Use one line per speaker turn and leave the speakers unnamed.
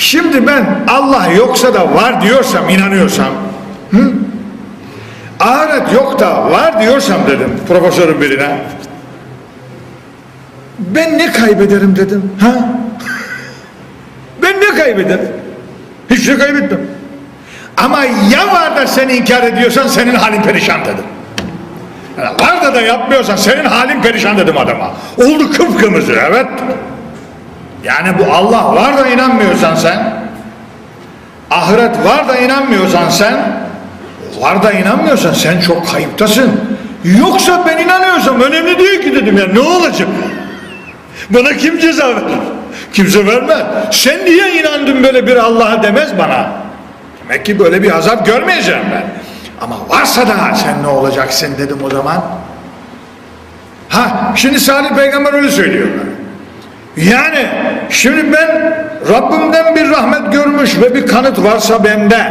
Şimdi ben Allah yoksa da var diyorsam, inanıyorsam, hı? ahiret yok da var diyorsam dedim profesörün birine. Ben ne kaybederim dedim. Ha? Ben ne kaybederim? Hiç şey kaybettim. Ama ya var da sen inkar ediyorsan senin halin perişan dedim. Yani var da da yapmıyorsan senin halin perişan dedim adama. Oldu kıpkırmızı evet. Yani bu Allah var da inanmıyorsan sen, ahiret var da inanmıyorsan sen, var da inanmıyorsan sen çok kayıptasın. Yoksa ben inanıyorsam önemli değil ki dedim ya ne olacak? Bana kim ceza verir? Kimse vermez. Sen niye inandın böyle bir Allah'a demez bana. Demek ki böyle bir azap görmeyeceğim ben. Ama varsa da sen ne olacaksın dedim o zaman. Ha şimdi Salih Peygamber öyle söylüyor. Yani şimdi ben Rabbimden bir rahmet görmüş ve bir kanıt varsa bende